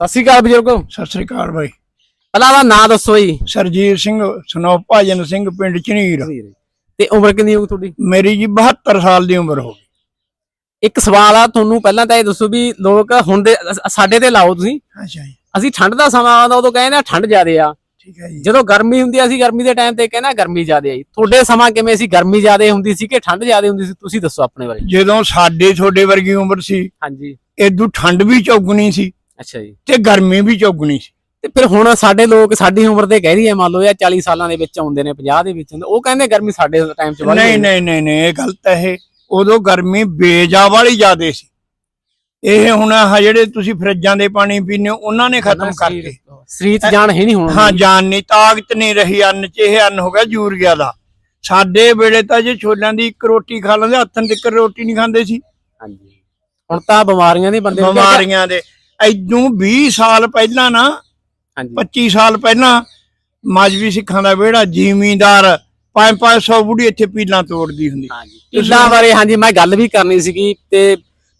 ਸਤਿ ਸ਼੍ਰੀ ਅਕਾਲ ਬਜ਼ੁਰਗੋ। ਸਤਿ ਸ੍ਰੀ ਅਕਾਲ ਬਾਈ। ਪਹਿਲਾਂ ਦਾ ਨਾਂ ਦੱਸੋ ਜੀ। ਸਰਜੀਤ ਸਿੰਘ ਸਨੋਪ ਭਾਜਨ ਸਿੰਘ ਪਿੰਡ ਚਨੀਰ ਤੇ ਉਮਰ ਕਿੰਨੀ ਹੋਊ ਤੁਹਾਡੀ? ਮੇਰੀ ਜੀ 72 ਸਾਲ ਦੀ ਉਮਰ ਹੋ ਗਈ। ਇੱਕ ਸਵਾਲ ਆ ਤੁਹਾਨੂੰ ਪਹਿਲਾਂ ਤਾਂ ਇਹ ਦੱਸੋ ਵੀ ਲੋਕ ਹੁਣ ਦੇ ਸਾਡੇ ਤੇ ਲਾਓ ਤੁਸੀਂ। ਅੱਛਾ ਜੀ। ਅਸੀਂ ਠੰਡ ਦਾ ਸਮਾਂ ਆਉਂਦਾ ਉਦੋਂ ਕਹਿੰਦੇ ਆ ਠੰਡ ਜ਼ਿਆਦੇ ਆ। ਠੀਕ ਹੈ ਜੀ। ਜਦੋਂ ਗਰਮੀ ਹੁੰਦੀ ਆ ਅਸੀਂ ਗਰਮੀ ਦੇ ਟਾਈਮ ਤੇ ਕਹਿੰਦੇ ਗਰਮੀ ਜ਼ਿਆਦੇ ਆਈ ਤੁਹਾਡੇ ਸਮਾਂ ਕਿਵੇਂ ਸੀ? ਗਰਮੀ ਜ਼ਿਆਦੇ ਹੁੰਦੀ ਸੀ ਕਿ ਠੰਡ ਜ਼ਿਆਦੇ ਹੁੰਦੀ ਸੀ? ਤੁਸੀਂ ਦੱਸੋ ਆਪਣੇ ਬਾਰੇ। ਜਦੋਂ ਸਾਡੇ ਤੁਹਾਡੇ ਵਰਗੀ ਉਮਰ ਸੀ ਹਾਂਜੀ। ਇਦੋਂ ਠੰਡ ਵੀ ਚੌਗਣੀ ਸੀ। ਅੱਛਾ ਜੀ। ਤੇ ਗਰਮੀ ਵੀ ਚੌਗਣੀ ਸੀ। ਤੇ ਫਿਰ ਹੁਣ ਸਾਡੇ ਲੋਕ ਸਾਡੀ ਉਮਰ ਦੇ ਕਹਿ ਰਹੀ ਹੈ ਮੰਨ ਲਓ ਇਹ 40 ਸਾਲਾਂ ਦੇ ਵਿੱਚ ਆਉਂਦੇ ਨੇ 50 ਦੇ ਵਿੱਚ ਉਹ ਕਹਿੰਦੇ ਗਰਮੀ ਸਾਡੇ ਟਾਈਮ 'ਚ ਵੱਧ ਨਹੀਂ। ਨਹੀਂ ਨਹੀਂ ਨਹੀਂ ਇਹ ਗਲਤ ਹੈ ਇਹ। ਉਦੋਂ ਗਰਮੀ ਬੇਜਾ ਵਾਲੀ ਜ਼ਿਆਦੇ ਸੀ। ਇਹ ਹੁਣ ਆਹ ਜਿਹੜੇ ਤੁਸੀਂ ਫਰਿੱਜਾਂ ਦੇ ਪਾਣੀ ਪੀਂਦੇ ਹੋ ਉਹਨਾਂ ਨੇ ਖਤਮ ਕਰਤੇ। ਸਰੀਰ ਜਾਨ ਹੈ ਨਹੀਂ ਹੁਣ। ਹਾਂ ਜਾਨ ਨਹੀਂ ਤਾਕਤ ਨਹੀਂ ਰਹੀ ਅੰਨ 'ਚ ਇਹ ਅੰਨ ਹੋ ਗਿਆ ਯੂਰੀਆ ਦਾ। ਸਾਡੇ ਵੇਲੇ ਤਾਂ ਜੇ ਛੋਲਿਆਂ ਦੀ ਇੱਕ ਰੋਟੀ ਖਾ ਲੈਂਦੇ ਹੱਥਾਂ ਤੱਕ ਰੋਟੀ ਨਹੀਂ ਖਾਂਦੇ ਸੀ। ਹਾਂਜੀ। ਹੁਣ ਤਾਂ ਬਿਮਾਰੀਆਂ ਦੇ ਬੰਦੇ ਬਿਮਾਰੀਆਂ ਦੇ। ਐਦੋਂ 20 ਸਾਲ ਪਹਿਲਾਂ ਨਾ ਹਾਂਜੀ। 25 ਸਾਲ ਪਹਿਲਾਂ ਮਾਜਵੀ ਸਿੱਖਾਂ ਦਾ ਵਿਹੜਾ ਜ਼ਿਮੀਂਦਾਰ 5-500 ਬੁੜੀ ਇੱਥੇ ਪੀਲਾਂ ਤੋੜਦੀ ਹੁੰਦੀ। ਹਾਂਜੀ। ਪਿੱਲਾਂ ਬਾਰੇ ਹਾਂਜੀ ਮੈਂ ਗੱਲ ਵੀ ਕਰਨੀ ਸੀਗੀ ਤੇ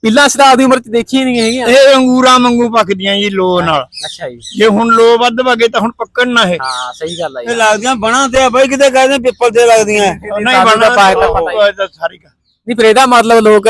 ਪਿੱਲਾਂ ਸਦਾ ਦੀ ਉਮਰ 'ਚ ਦੇਖੀ ਨਹੀਂ ਹੈਗੀਆਂ? ਇਹ ਅੰਗੂਰਾਂ ਵਾਂਗੂ ਪੱਕਦੀਆਂ ਜੀ ਲੋ ਨਾਲ। ਅੱਛਾ ਜੀ। ਜੇ ਹੁਣ ਲੋ ਵੱਧ ਵਗੇ ਤਾਂ ਹੁਣ ਪੱਕਣ ਨਾ ਇਹ। ਹਾਂ ਸਹੀ ਗੱਲ ਆ ਇਹ ਲੱਗਦੀਆਂ ਬਣਾ ਤੇ ਆ ਬਾਈ ਕਿਤੇ ਕਹਿੰਦੇ ਪਿੱਪਲ ਤੇ ਲੱਗਦੀਆਂ। ਨਹੀਂ ਤਾਂ ਪਾਇਆ ਤਾਂ ਪਤਾ ਹੀ। ਸਾਰੀ ਗੱਲ। ਨਹੀਂ ਫਿਰ ਇਹਦਾ ਮਤਲਬ ਲੋਕ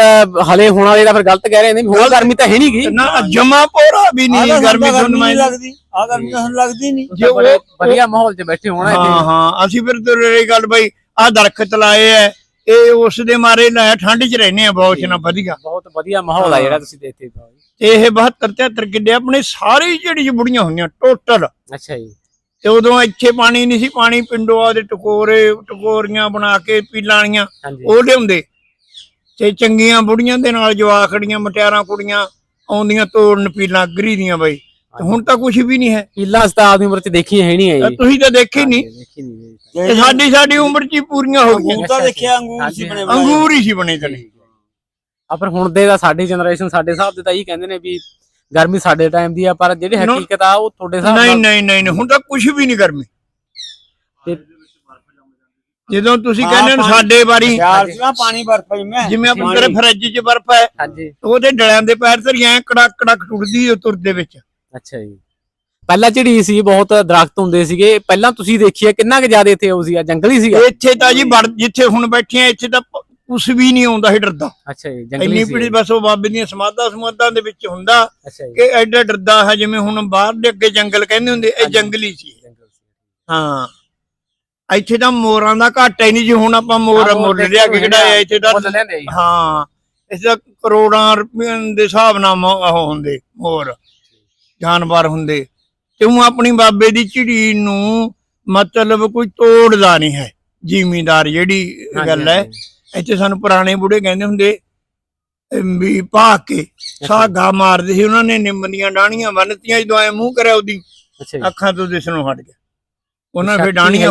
ਹਲੇ ਹੋਣ ਵਾਲੇ ਦਾ ਫਿਰ ਗਲਤ ਕਹਿ ਰਹੇ ਨੇ ਹੁਣ ਗਰਮੀ ਤਾਂ ਹੈ ਨਹੀਂਗੀ ਨਾ ਜਮਾ ਪੋਰਾ ਵੀ ਨਹੀਂ ਗਰਮੀ ਤੁਹਾਨੂੰ ਨਹੀਂ ਲੱਗਦੀ ਆ ਗਰਮੀ ਤਾਂ ਸਾਨੂੰ ਲੱਗਦੀ ਨਹੀਂ। ਜੇ ਉਹ- ਵਧੀਆ ਮਾਹੌਲ 'ਚ ਬੈਠੇ ਹੋਣਾ ਹਾਂ ਹਾਂ ਅਸੀਂ ਫਿਰ ਤੇ ਇਹ ਗੱਲ ਬਈ ਆ ਦਰਖਤ ਲਾਏ ਐ ਇਹ ਉਸ ਦੇ ਮਾਰੇ ਲਾਇਆ ਠੰਡ 'ਚ ਰਹਿੰਦੇ ਆ ਬਹੁਤ ਨਾ ਵਧੀਆ। ਬਹੁਤ ਵਧੀਆ ਮਾਹੌਲ ਆ ਜਿਹੜਾ ਤੁਸੀਂ ਇੱਥੇ ਤੇ ਇਹ 72 73 ਕਿੱਲੇ ਆਪਣੇ ਸਾਰੇ ਜਿਹੜੀ ਚ ਬੁੜੀਆਂ ਹੋਈਆਂ ਟੋਟਲ। ਅੱਛਾ ਜੀ। ਤੇ ਉਦੋਂ ਇੱਥੇ ਪਾਣੀ ਨਹੀਂ ਸੀ ਪਾਣੀ ਪਿੰਡੋਂ ਆ ਦੇ ਟਕੋਰੇ ਟਕੋਰੀਆਂ ਬਣਾ ਕੇ ਹਾਂਜੀ। ਉਹ ਲਿਆਉਂਦੇ। ਤੇ ਚੰਗੀਆਂ ਬੁੜੀਆਂ ਦੇ ਨਾਲ ਜਵਾਖੜੀਆਂ ਮਟਿਆਰਾਂ ਕੁੜੀਆਂ ਆਉਂਦੀਆਂ ਤੋੜਨ ਪੀਲਾਂ ਗਰੀ ਦੀਆਂ ਬਈ। ਹੁਣ ਤਾਂ ਕੁਝ ਵੀ ਨਹੀਂ ਹੈ। ਪਿੱਲਾਂ ਸਤਾਬ ਦੀ ਉਮਰ 'ਚ ਦੇਖੀ ਹੈ ਨਹੀਂ ਹੈ ਤੁਸੀਂ ਤਾਂ ਦੇਖੇ ਨਹੀਂ। ਤੇ ਸਾਡੀ ਸਾਡੀ ਉਮਰ 'ਚ ਹੀ ਪੂਰੀਆਂ ਹੋ ਗਈਆਂ। ਤਾਂ ਦੇਖਿਆ ਅੰਗੂਰ ਸੀ ਬਣੇ। ਅੰਗੂਰ ਹੀ ਸੀ ਬਣੇ ਤਨੇ ਆ ਪਰ ਹੁਣ ਦੇ ਦਾ ਸਾਡੀ ਜਨਰੇਸ਼ਨ ਸਾਡੇ ਹਿਸਾਬ ਦੇ ਤਾਂ ਇਹੀ ਕਹਿੰਦੇ ਨੇ ਵੀ ਗਰਮੀ ਸਾਡੇ ਟਾਈਮ ਦੀ ਆ ਪਰ ਜਿਹੜੀ ਨਾ- ਹਕੀਕਤ ਆ ਉਹ ਤੁਹਾਡੇ ਹਿਸਾਬ ਨਹੀਂ ਨਾਲ ਨਹੀਂ ਨਹੀਂ ਨਹੀਂ, ਹੁਣ ਤਾਂ ਕੁਝ ਵੀ ਨਹੀਂ ਗਰਮੀ। ਜਦੋਂ ਤੁਸੀਂ ਹਾਂ, ਕਹਿੰਦੇ ਹੋ ਸਾਡੇ ਵਾਰੀ ਯਾਰ ਸੀ ਪਾਣੀ ਬਰਫ ਜਿਵੇਂ ਜਿਵੇਂ ਆਪਣੇ ਤੇਰੇ ਫਰਿੱਜ 'ਚ ਬਰਫ਼ ਹੈ ਹਾਂਜੀ। ਉਹਦੇ ਡਲਿਆਂ ਦੇ ਪੈਰ ਧਰੀ ਐ ਕੜਕ ਕੜਕ ਟੁੱਟਦੀ ਉਹ ਤੁਰਦੇ ਵਿੱਚ। ਅੱਛਾ ਜੀ। ਪਹਿਲਾਂ ਝੜੀ ਸੀ ਬਹੁਤ ਦਰਖਤ ਹੁੰਦੇ ਸੀਗੇ। ਪਹਿਲਾਂ ਤੁਸੀਂ ਦੇਖੀਏ ਕਿੰਨਾ ਕੁ ਜ਼ਿਆਦਾ ਇੱਥੇ ਉਹ ਸੀਗਾ ਜੰਗਲੀ ਸੀਗਾ। ਇੱਥੇ ਤਾਂ ਜੀ ਜਿੱਥੇ ਹੁਣ ਬੈਠੇ ਆ ਇੱਥੇ ਤਾਂ ਕੁਛ ਵੀ ਨਹੀਂ ਆਉਂਦਾ ਸੀ ਡਰਦਾ। ਅੱਛਾ ਜੀ ਇੰਨੀ ਜੰਗਲੀ ਸੀ। ਪੀੜੀ ਬਸ ਉਹ ਬਾਬੇ ਦੀਆਂ ਸਮਾਧਾਂ ਸਮਾਧਾਂ ਦੇ ਵਿੱਚ ਹੁੰਦਾ ਕਿ ਐਡਾ ਡਰਦਾ ਹੈ ਜਿਵੇਂ ਹੁਣ ਬਾਹਰ ਦੇ ਅੱਗੇ ਜੰਗਲ ਕਹਿੰਦੇ ਹੁੰਦੇ ਇਹ ਸੀ। ਜੰਗਲ ਸੀ। ਹਾਂ। ਇੱਥੇ ਤਾਂ ਮੋਰਾਂ ਦਾ ਘਾਟਾ ਹੀ ਨਹੀਂ ਜੀ ਹੁਣ ਆਪਾਂ ਮੋਰ ਮੁੱਲ ਲਿਆ ਕੇ ਨੇ, ਕਿਹੜਾ ਇੱਥੇ ਮੁੱਲ ਲੈਂਦੇ ਜੀ। ਹਾਂ ਇਸ ਦਾ ਕਰੋੜਾਂ ਰੁਪਈਆਂ ਦੇ ਹਿਸਾਬ ਨਾਲ ਮੋ- ਉਹ ਹੁੰਦੇ ਮੋਰ ਜਾਨਵਰ ਹੁੰਦੇ ਤੇ ਉਹ ਆਪਣੀ ਬਾਬੇ ਦੀ ਝਿੜੀ ਨੂੰ ਮਤਲਬ ਕੋਈ ਤੋੜਦਾ ਨਹੀਂ ਹੈ ਜ਼ਿਮੀਂਦਾਰ ਜਿਹੜੀ ਗੱਲ ਹੈ। ਇੱਥੇ ਸਾਨੂੰ ਪੁਰਾਣੇ ਬੁੜੇ ਕਹਿੰਦੇ ਹੁੰਦੇ ਅਮ ਵੀ ਪਾ ਕੇ ਸਾਗਾ ਮਾਰਦੇ ਸੀ ਉਹਨਾਂ ਨੇ ਨਿੰਮ ਦੀਆਂ ਡਾਣੀਆਂ ਬੰਨਤੀਆਂ ਜਦੋਂ ਐ ਮੂੰਹ ਕਰਿਆ ਉਹਦੀ ਅੱਛਾ ਜੀ ਅੱਖਾਂ ਤੋਂ ਦਿਸਣੋਂ ਹਟ ਗਿਆ ਉਹਨਾਂ ਸ਼ਕਤੀ ਫਿਰ ਡਾਣੀਆਂ।